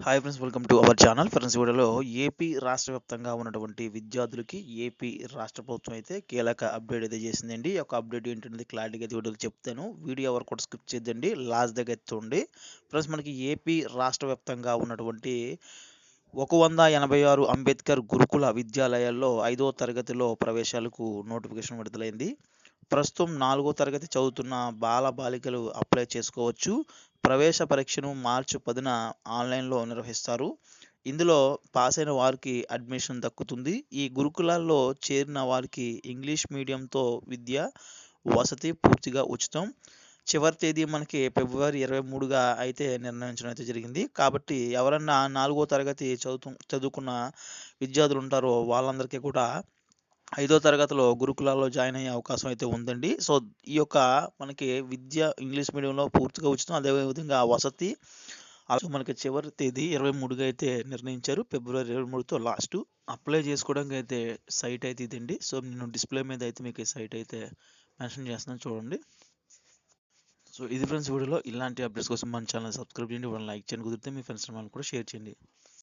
Hi friends welcome to our channel friends వీడియోలో AP రాష్ట్ర వ్యాప్తంగా ఉన్నటువంటి విద్యార్థులకి ఏపీ రాష్ట్ర ప్రభుత్వం అయితే కీలక అప్డేట్ అయితే చేసిందండి. ఒక అప్డేట్ ఏంటనేది క్లారిటీగా అయితే వీడియోలో చెప్తాను. వీడియో ఎవరు కూడా స్కిప్ చేద్దండి లాస్ట్ దగ్గర ఎత్తుండి చూడండి. ఫ్రెండ్స్ మనకి ఏపీ రాష్ట్ర వ్యాప్తంగా ఉన్నటువంటి ఒక వంద ఎనభై ఆరు అంబేద్కర్ గురుకుల విద్యాలయాల్లో ఐదో తరగతిలో ప్రవేశాలకు నోటిఫికేషన్ విడుదలైంది. ప్రస్తుతం నాలుగో తరగతి చదువుతున్న బాల బాలికలు అప్లై చేసుకోవచ్చు. ప్రవేశ పరీక్షను మార్చి పదిన ఆన్లైన్లో నిర్వహిస్తారు. ఇందులో పాస్ అయిన వారికి అడ్మిషన్ దక్కుతుంది. ఈ గురుకులాల్లో చేరిన వారికి ఇంగ్లీష్ మీడియంతో విద్య వసతి పూర్తిగా ఉచితం. చివరి తేదీ మనకి ఫిబ్రవరి ఇరవై మూడుగా అయితే నిర్ణయించడం అయితే జరిగింది. కాబట్టి ఎవరన్నా నాలుగో తరగతి చదువుతు చదువుకున్న విద్యార్థులు ఉంటారో వాళ్ళందరికీ కూడా ఐదో తరగతిలో గురుకులాల్లో జాయిన్ అయ్యే అవకాశం అయితే ఉందండి. సో ఈ యొక్క మనకి విద్య ఇంగ్లీష్ మీడియంలో పూర్తిగా ఉచితం. అదేవిధంగా వసతి అలాగే మనకి చివరి తేదీ ఇరవై మూడుగా అయితే నిర్ణయించారు. ఫిబ్రవరి ఇరవై మూడుతో లాస్ట్ అప్లై చేసుకోవడానికి అయితే సైట్ అయితే ఇదండి. సో నేను డిస్ప్లే మీద అయితే మీకు ఈ సైట్ అయితే మెన్షన్ చేస్తున్నాను చూడండి. సో ఇది ఫ్రెండ్స్ వీడియోలో ఇలాంటి అప్డేట్స్ కోసం మన ఛానల్ సబ్స్క్రైబ్ చేయండి. వాళ్ళని లైక్ చేయండి. కుదిరితే మీ ఫ్రెండ్స్ వాళ్ళని కూడా షేర్ చేయండి.